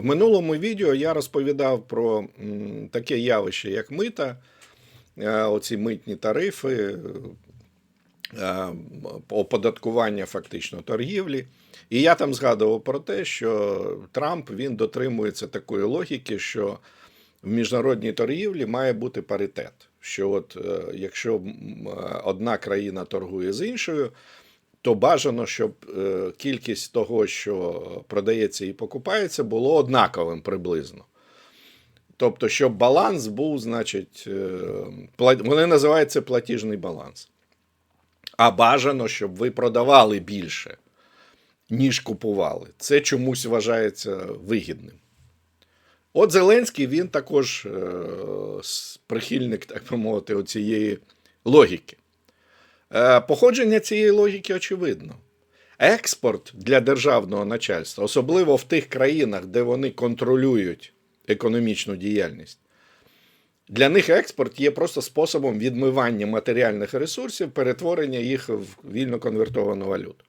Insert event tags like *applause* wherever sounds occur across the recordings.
В минулому відео я розповідав про таке явище, як мита, е, оці митні тарифи, е, оподаткування фактично торгівлі. І я там згадував про те, що Трамп він дотримується такої логіки, що в міжнародній торгівлі має бути паритет. Що от е, якщо одна країна торгує з іншою, то бажано, щоб е, кількість того, що продається і покупається, було однаковим приблизно. Тобто, щоб баланс був, значить, е, вони називають це платіжний баланс. А бажано, щоб ви продавали більше, ніж купували. Це чомусь вважається вигідним. От Зеленський він також е, прихильник, так би мовити, цієї логіки. Е, Походження цієї логіки очевидно. Експорт для державного начальства, особливо в тих країнах, де вони контролюють економічну діяльність, для них експорт є просто способом відмивання матеріальних ресурсів, перетворення їх в вільно конвертовану валюту.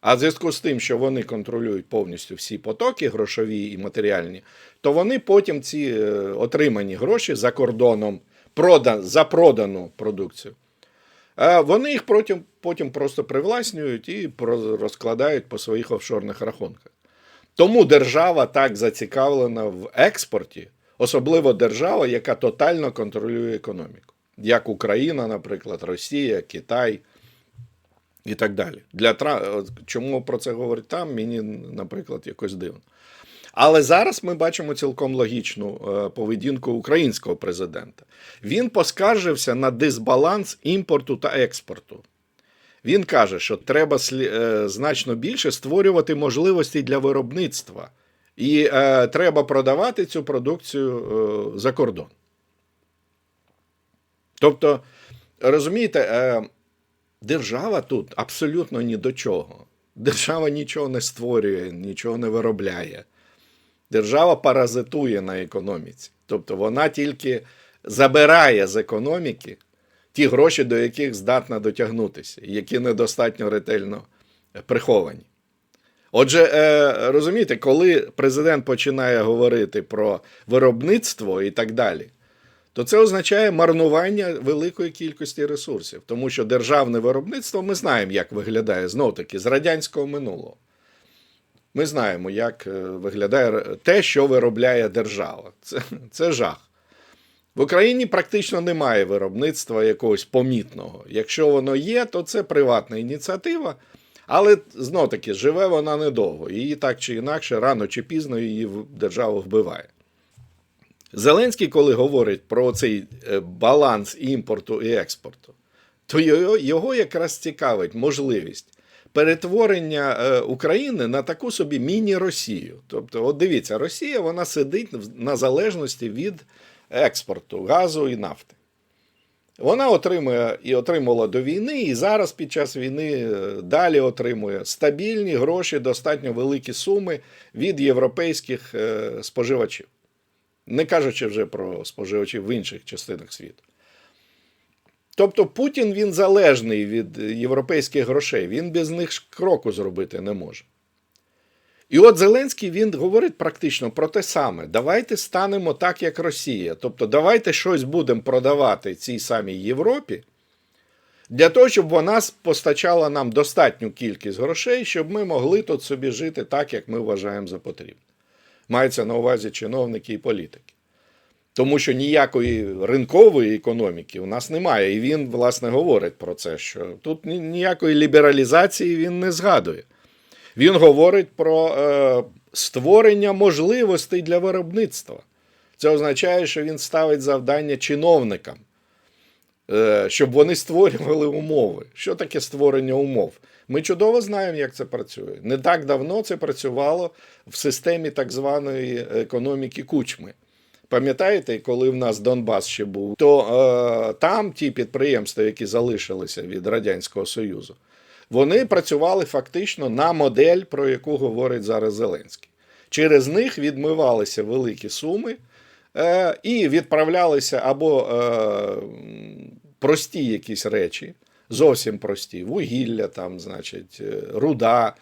А в зв'язку з тим, що вони контролюють повністю всі потоки, грошові і матеріальні, то вони потім ці е, отримані гроші за кордоном прода, за продану продукцію. Вони їх потім, потім просто привласнюють і розкладають по своїх офшорних рахунках. Тому держава так зацікавлена в експорті, особливо держава, яка тотально контролює економіку, як Україна, наприклад, Росія, Китай і так далі. Для. Чому про це говорить там, мені, наприклад, якось дивно. Але зараз ми бачимо цілком логічну е, поведінку українського президента. Він поскаржився на дисбаланс імпорту та експорту. Він каже, що треба е, значно більше створювати можливості для виробництва, і е, треба продавати цю продукцію за кордон. Тобто, розумієте, держава тут абсолютно ні до чого. Держава нічого не створює, нічого не виробляє. Держава паразитує на економіці. Тобто вона тільки забирає з економіки ті гроші, до яких здатна дотягнутися, які недостатньо ретельно приховані. Отже, е, розумієте, коли президент починає говорити про виробництво і так далі, то це означає марнування великої кількості ресурсів, тому що державне виробництво ми знаємо, як виглядає знов таки з радянського минулого. Ми знаємо, як е, виглядає те, що виробляє держава. Це, це жах. В Україні практично немає виробництва якогось помітного. Якщо воно є, то це приватна ініціатива, але знов таки живе вона недовго. Її так чи інакше, рано чи пізно її держава вбиває. Зеленський, коли говорить про цей е, баланс імпорту і експорту, то його якраз цікавить можливість перетворення е, України на таку собі міні-Росію. Тобто, от дивіться, Росія вона сидить на залежності від експорту газу і нафти. Вона отримує і отримувала до війни, і зараз під час війни е, далі отримує стабільні гроші, достатньо великі суми від європейських е, споживачів. Не кажучи вже про споживачів в інших частинах світу. Тобто Путін він залежний від європейських грошей, він без них кроку зробити не може. І от Зеленський він говорить практично про те саме: давайте станемо так, як Росія. Тобто, давайте щось будемо продавати цій самій Європі для того, щоб вона постачала нам достатню кількість грошей, щоб ми могли тут собі жити так, як ми вважаємо за потрібне. Мається на увазі чиновники і політики. Тому що ніякої ринкової економіки у нас немає. І він, власне, говорить про це, що тут ніякої лібералізації він не згадує. Він говорить про е, створення можливостей для виробництва. Це означає, що він ставить завдання чиновникам, е, щоб вони створювали умови. Що таке створення умов? Ми чудово знаємо, як це працює. Не так давно це працювало в системі так званої економіки кучми. Пам'ятаєте, коли в нас Донбас ще був, то е, там ті підприємства, які залишилися від Радянського Союзу, вони працювали фактично на модель, про яку говорить зараз Зеленський. Через них відмивалися великі суми е, і відправлялися або е, прості якісь речі, зовсім прості, вугілля, там, значить, е, руда,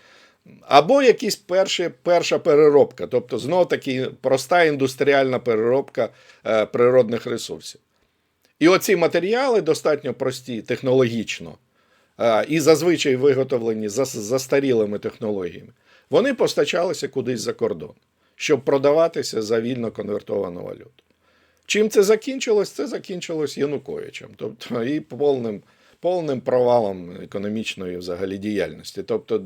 Або якісь перші, перша переробка, тобто знов таки проста індустріальна переробка е, природних ресурсів. І оці матеріали достатньо прості технологічно е, і зазвичай виготовлені за застарілими технологіями. Вони постачалися кудись за кордон, щоб продаватися за вільно конвертовану валюту. Чим це закінчилось? Це закінчилось Януковичем, тобто і повним, повним провалом економічної взагалі діяльності. Тобто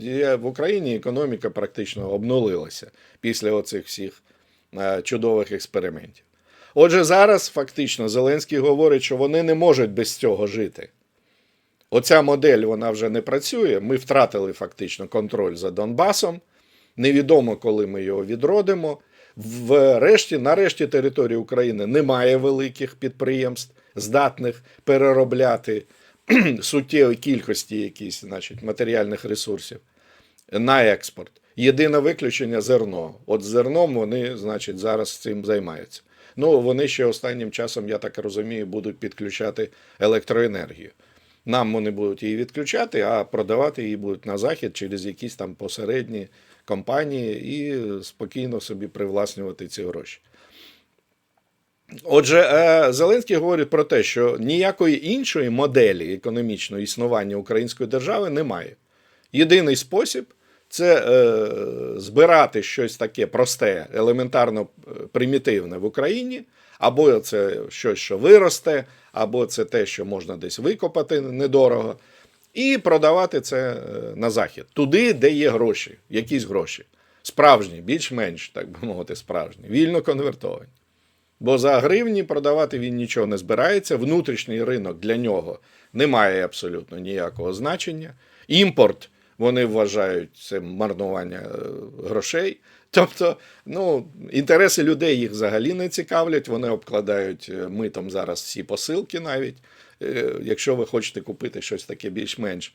в Україні економіка практично обнулилася після оцих всіх е, чудових експериментів. Отже, зараз фактично Зеленський говорить, що вони не можуть без цього жити. Оця модель вона вже не працює. Ми втратили фактично контроль за Донбасом. Невідомо, коли ми його відродимо. Врешті, нарешті території України немає великих підприємств, здатних переробляти *clears throat* суттєві кількості якісь, значить, матеріальних ресурсів на експорт. Єдине виключення зерно. От зерном вони, значить, зараз цим займаються. Ну, вони ще останнім часом, я так розумію, будуть підключати електроенергію. Нам вони будуть її відключати, а продавати її будуть на захід через якісь там посередні компанії і спокійно собі привласнювати ці гроші. Отже, е, Зеленський говорить про те, що ніякої іншої моделі економічного існування української держави немає. Єдиний спосіб це е, збирати щось таке просте, елементарно е, примітивне в Україні, або це щось, що виросте, або це те, що можна десь викопати недорого, і продавати це на захід, туди, де є гроші, якісь гроші. Справжні, більш-менш, так би мовити, справжні, вільно конвертовані. Бо за гривні продавати він нічого не збирається. Внутрішній ринок для нього не має абсолютно ніякого значення. Імпорт вони вважають це марнування е, грошей. Тобто, ну, інтереси людей їх взагалі не цікавлять. Вони обкладають е, митом зараз всі посилки навіть. Е, Якщо ви хочете купити щось таке більш-менш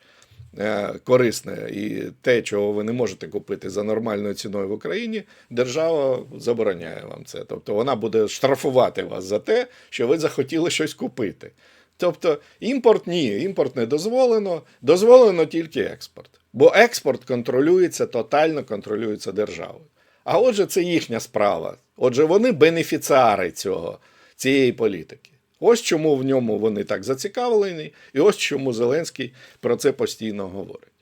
корисне і те, чого ви не можете купити за нормальною ціною в Україні, держава забороняє вам це. Тобто вона буде штрафувати вас за те, що ви захотіли щось купити. Тобто імпорт ні, імпорт не дозволено, дозволено тільки експорт. Бо експорт контролюється, тотально контролюється державою. А отже, це їхня справа. Отже, вони бенефіціари цього, цієї політики. Ось чому в ньому вони так зацікавлені, і ось чому Зеленський про це постійно говорить.